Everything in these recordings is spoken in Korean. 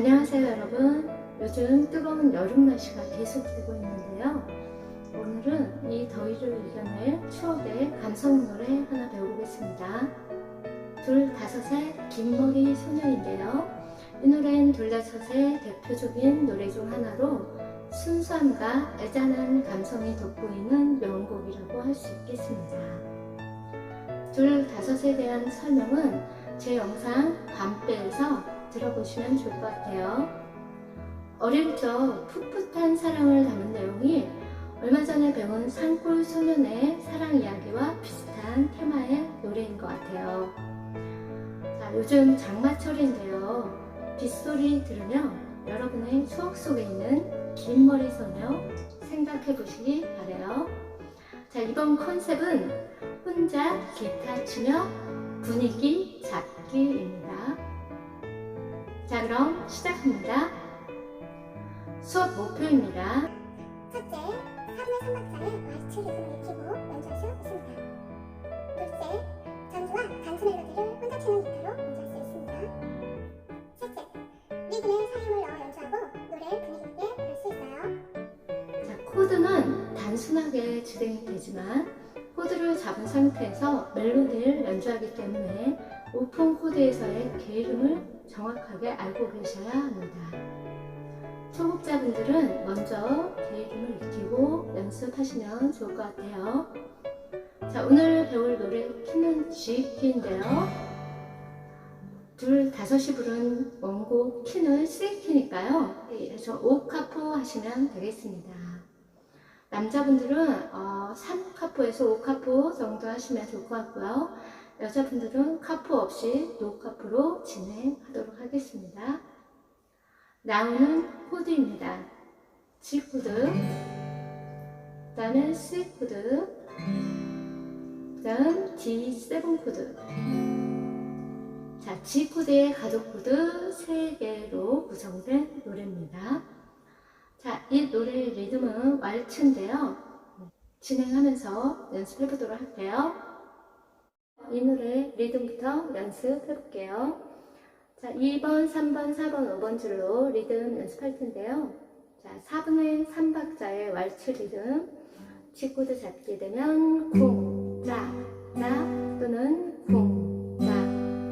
안녕하세요 여러분. 요즘 뜨거운 여름 날씨가 계속되고 있는데요. 오늘은 이 더위를 이겨낼 추억의 감성 노래 하나 배워보겠습니다. 둘 다섯의 긴머리 소녀인데요. 이 노래는 둘 다섯의 대표적인 노래 중 하나로 순수함과 애잔한 감성이 돋보이는 명곡이라고 할 수 있겠습니다. 둘 다섯에 대한 설명은 제 영상 밤배에서 들어보시면 좋을 것 같아요. 어릴 적 풋풋한 사랑을 담은 내용이 얼마 전에 배운 산골 소년의 사랑 이야기와 비슷한 테마의 노래인 것 같아요. 자, 요즘 장마철인데요. 빗소리 들으며 여러분의 추억 속에 있는 긴 머리 소녀 생각해 보시기 바래요. 자, 이번 컨셉은 혼자 기타 치며 분위기 잡기입니다. 자, 그럼 시작합니다. 수업 목표입니다. 첫째, 4분의 3박자의 왈츠 리듬을 익히고 연주할 수 있습니다. 둘째, 전주와 단수 멜로디를 혼자 치는 기타로 연주할 수 있습니다. 셋째, 리듬에 사임을 넣어 연주하고 노래를 분위기 있게 부를 수 있어요. 자, 코드는 단순하게 진행이 되지만 코드를 잡은 상태에서 멜로디를 연주하기 때문에 오픈 코드에서의 게으름을 정확하게 알고 계셔야 합니다. 초급자분들은 먼저 게으름을 익히고 연습하시면 좋을 것 같아요. 자, 오늘 배울 노래 키는 G 키인데요. 둘 다섯이 부른 원곡 키는 C 키니까요. 그래서 오카프 하시면 되겠습니다. 남자분들은 어, 3카프에서 5카프 정도 하시면 좋을 것 같고요. 여자분들은 카프 없이 노카프로 진행하도록 하겠습니다. 나오는 코드입니다. G 코드, 그 다음에 C 코드, 그 다음 D7 코드. 자, G 코드의 가족 코드 3개로 구성된 노래입니다. 자, 이 노래의 리듬은 왈츠인데요. 진행하면서 연습해 보도록 할게요. 이 노래 리듬부터 연습해 볼게요. 자, 2번, 3번, 4번, 5번 줄로 리듬 연습할 텐데요. 자, 4분의 3박자의 왈츠 리듬. G코드 잡게 되면 쿵, 짜, 짜 또는 쿵, 짜,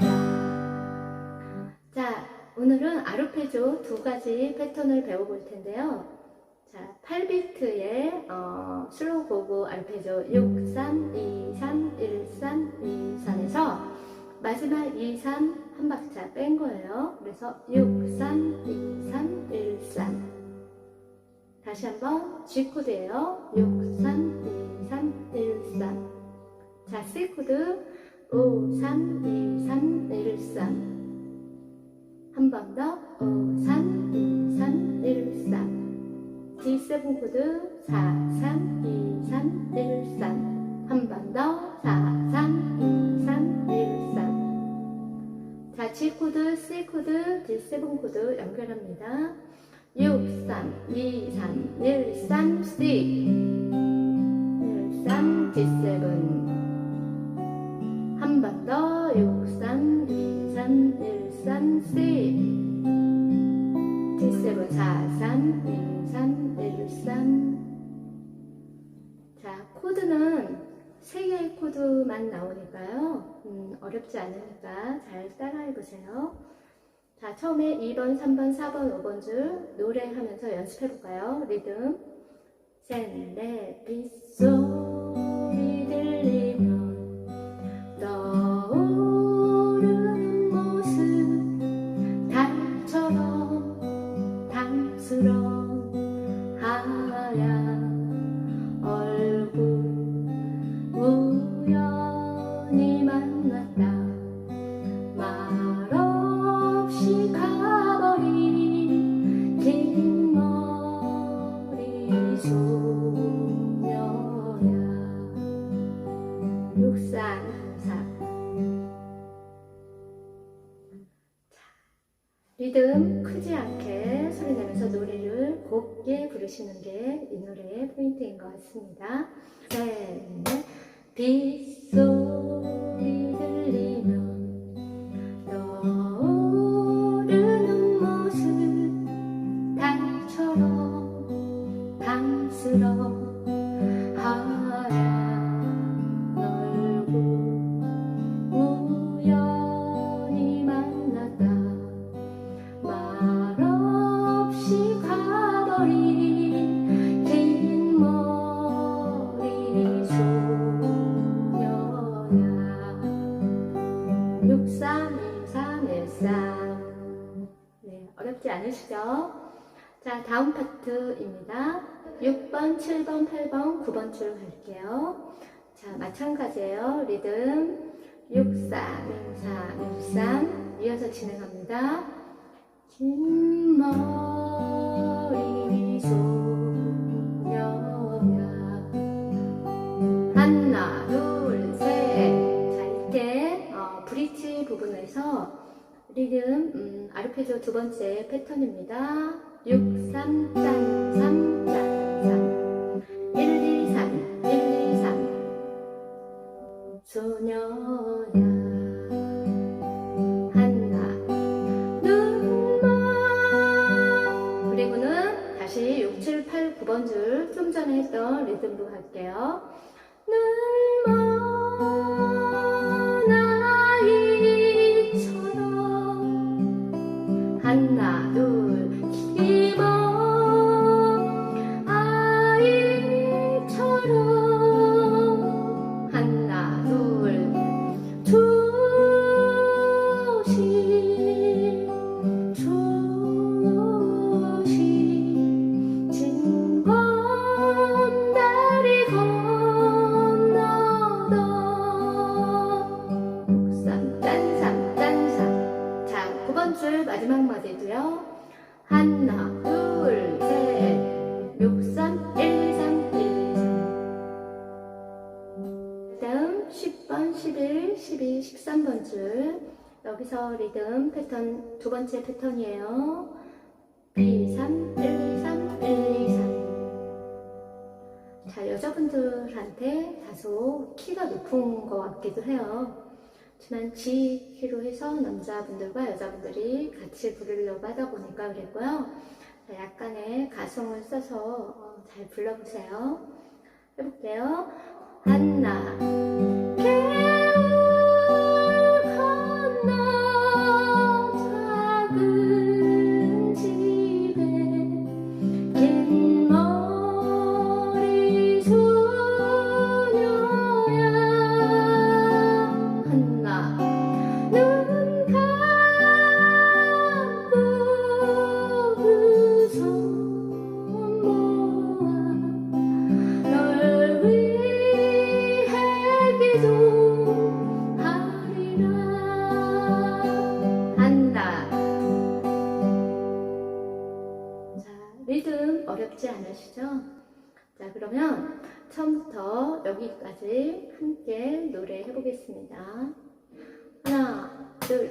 짜. 자, 오늘은 아르페조 두 가지 패턴을 배워볼 텐데요. 자, 8비트의 어, 슬로우 고고 아르페조 6, 3, 2, 3, 1, 3, 2, 3에서 마지막 2, 3 한 박자 뺀 거예요. 그래서 6, 3, 2, 3, 1, 3 다시 한번 G 코드예요. 6, 3, 2, 3, 1, 3 자, C 코드 5, 3, 2, 3, 1, 3 한 번 더. 5, 3, 2, 3, 1, 3 D7 코드 4, 3, 2, 3, 1, 3 한 번 더 4, 3, 2, 3, 1, 3 자, G 코드, C 코드, D7 코드 연결합니다. 6, 3, 2, 3, 1, 3, C 1, 3, D7 한 번 더 6, 3, 2, 3, 1, 3, C D7 4, 3, 2, 3, 1, 3 자, 코드는 3개의 코드만 나오니까요. 음, 어렵지 않으니까 잘 따라해 보세요. 자, 처음에 2번, 3번, 4번, 5번 줄 노래하면서 연습해 볼까요? 리듬. 빗소 없이 가버린 긴 머리 소녀야 육산사 리듬 크지 않게 소리 내면서 노래를 곱게 부르시는 게 이 노래의 포인트인 것 같습니다. 셋, 넷. 빗소 것처럼 강스러워. 9번 줄 갈게요. 자, 마찬가지예요. 리듬 6, 4, 6, 4, 6, 3 이어서 진행합니다. 긴 머리 소녀야 하나, 둘, 셋. 자, 이때 어, 브릿지 부분에서 리듬 음, 아르페지오 두 번째 패턴입니다. 6, 3, 짠, 3, 짠, 3. 1, 2, 소녀야. 하나, 눈만. 그리고는 다시 6, 7, 8, 9번 줄 좀 전에 했던 리듬으로 갈게요. 번째 패턴이에요 2 3 1 2 3 1 2 3 자, 여자분들한테 다소 키가 높은 것 같기도 해요. 하지만 G 키로 해서 남자분들과 여자분들이 같이 부르려고 하다 보니까 그랬고요. 자, 약간의 가성을 써서 어, 잘 불러보세요. 해볼게요. 하나, 하나,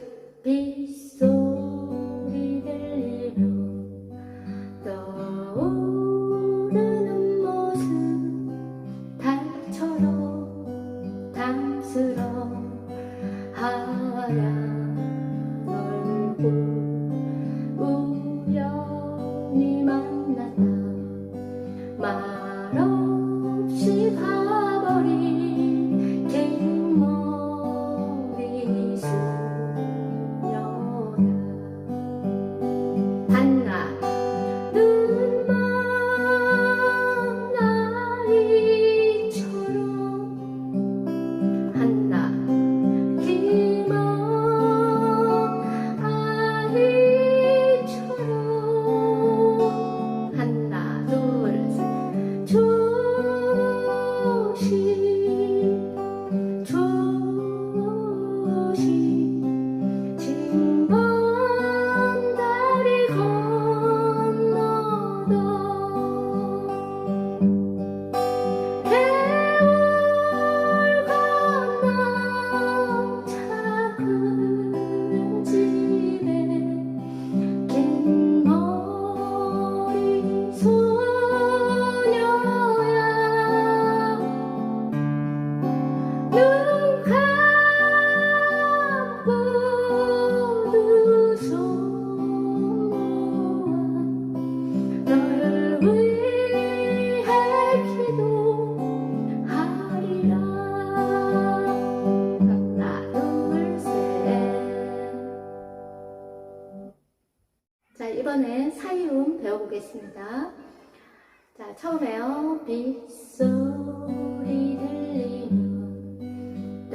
처음에요. 빗소리 들리며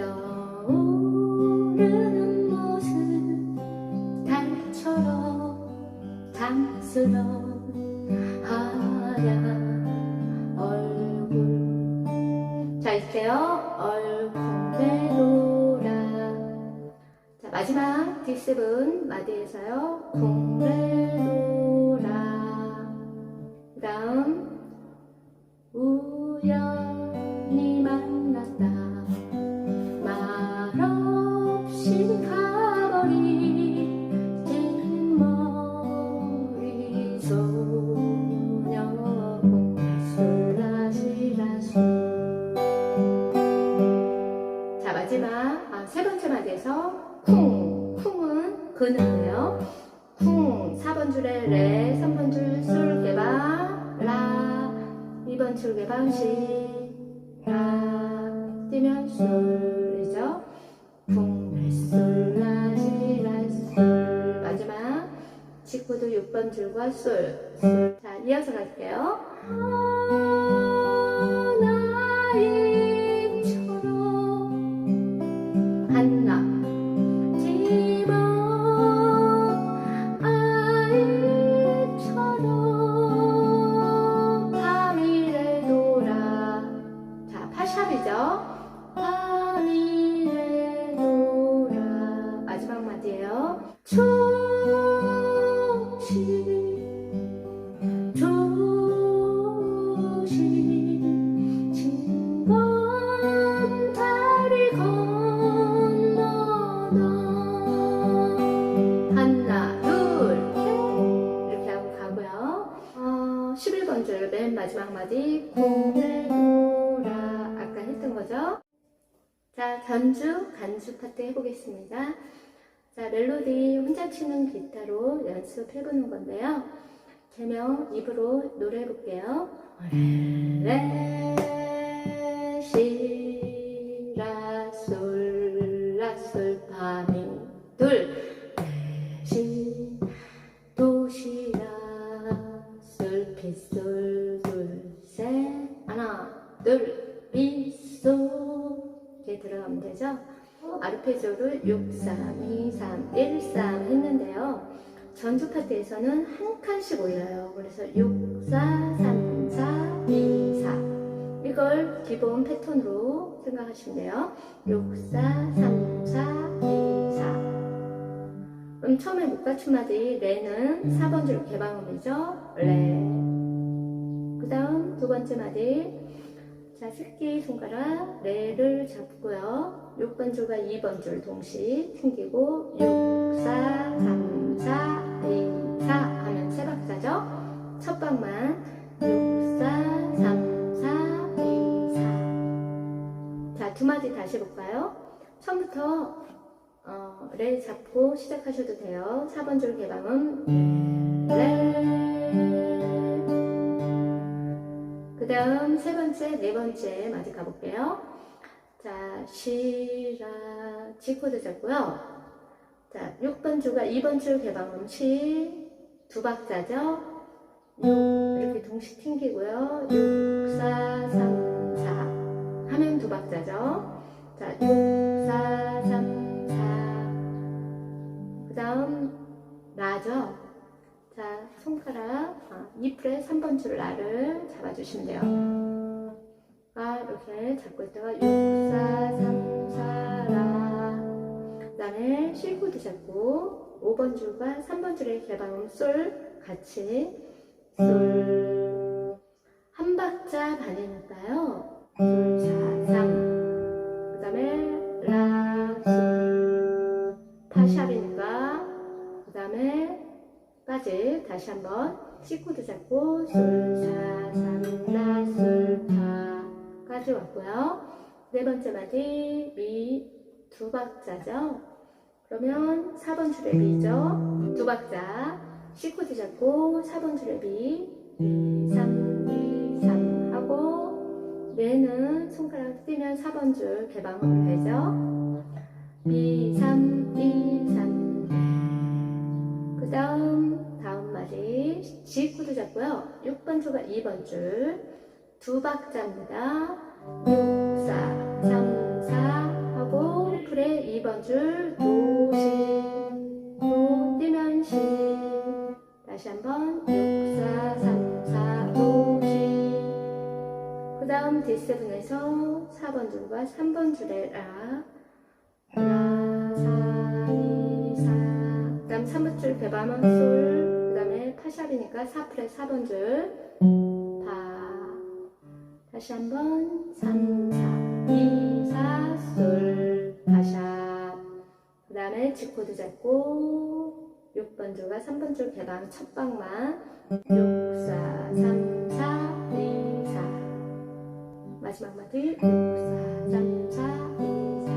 떠오르는 모습 달처럼 사랑스러운 하얀 얼굴. 자 이제요. 얼굴레로라 자 마지막 D7 마디에서요. 공레로라 그 다음 세 번째 마디에서 쿵 쿵은 그는데요. 쿵 4번 줄에 레 3번 줄 술 개방 라. 2번 줄 개방 시라. 뛰면 술이죠. 쿵 레 술 라 시 라 술. 마지막. 직구도 6번 줄과 술. 술. 자, 이어서 갈게요. 자 전주 간주 파트 해보겠습니다. 자 멜로디 혼자 치는 기타로 연습해보는 건데요. 제명 입으로 노래해볼게요. 레, 되죠? 아르페지오를 6, 3, 2, 3, 1, 3 했는데요. 전주 파트에서는 한 칸씩 올려요. 그래서 6, 4, 3, 4, 2, 4. 이걸 기본 패턴으로 생각하시면 돼요. 6, 4, 3, 4, 2, 4. 그럼 처음에 목가춤마디 레는 4번 줄 개방음이죠. 레. 그 다음 두 번째 마디. 자, 새끼 손가락 레를 잡고요. 6번 줄과 2번 줄 동시 튕기고 6, 4, 3, 4, 2, 4 하면 세 박자죠. 첫 방만 6, 4, 3, 4, 2, 4. 자, 두 마디 다시 볼까요? 처음부터 어, 레 잡고 시작하셔도 돼요. 4번 줄 개방은 레. 그 다음 세 번째, 네 번째 마디 가볼게요. 자, 시라, 지코드 잡고요. 자, 6번 줄과 2번 줄 개방음 시, 두 박자죠. 6, 이렇게 동시 튕기고요. 6, 4, 3, 4. 하면 두 박자죠. 자, 6, 4, 3, 4. 그 다음, 라죠. 자, 손가락, 아, 2프레 3번 줄 라를 잡아주시면 돼요. 아, 이렇게 잡고 있다가 6, 4, 3, 4, 라. 그 다음에 실코드 잡고 5번 줄과 3번 줄의 개방음 솔 같이 솔. 한 박자 반이니까요. 솔, 4, 3. 그 다음에 라, 솔. 파샵이니까. 그 다음에 까지 다시 한번 C코드 잡고 솔, 사, 삼, 까지 왔고요. 네 번째 마디 미 두 박자죠. 그러면 4번 줄의 미죠. 두 박자 C코드 잡고 4번 줄의 미 2, 3, 2, 3 하고 레는 손가락 띄면 4번 줄 개방으로 되죠. 2, 3, 2, 3 그 다음 다음 마디 G 코드 잡고요. 6번 줄과 2번 줄 두 박자입니다. 4, 3, 4 하고 풀의 2번 줄 도시 도 뛰면 다시 한번 6, 4, 3, 4 도시. 그 다음 D7에서 4번 줄과 3번 줄에 라. 라, 사, 이, 사 그 다음 3번 줄 배바만 솔그 다음에 파샵이니까 4프렛 4번 줄. 다시 한번 3, 4, 2, 4, 솔, 파샵. 그 다음에 G 코드 잡고 6번 줄과 3번 줄 개방 첫 방만 6, 4, 3, 4, 2, 4 마지막 마디 6, 4, 3, 4, 2, 4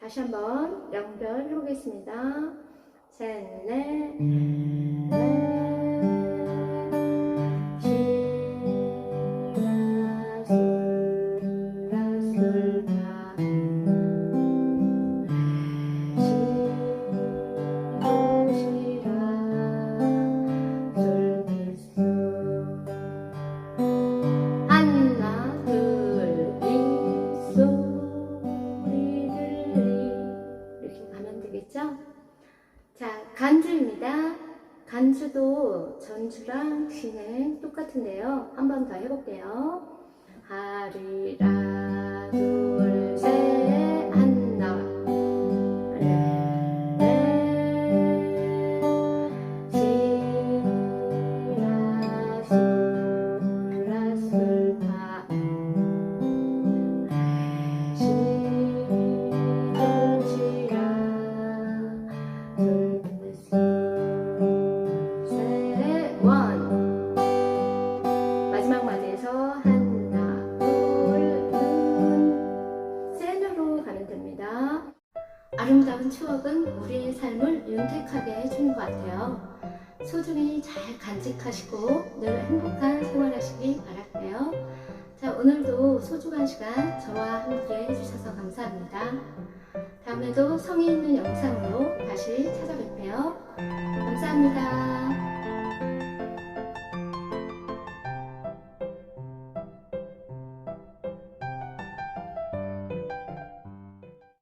다시 한번 연결 해보겠습니다. 셋, 넷, 넷, 진행 똑같은데요. 한 번 더 해볼게요. 하리라 둘 추억은 우리의 삶을 윤택하게 해주는 것 같아요. 소중히 잘 간직하시고 늘 행복한 생활하시기 바랄게요. 자, 오늘도 소중한 시간 저와 함께 해주셔서 감사합니다. 다음에도 성의 있는 영상으로 다시 찾아뵐게요. 감사합니다.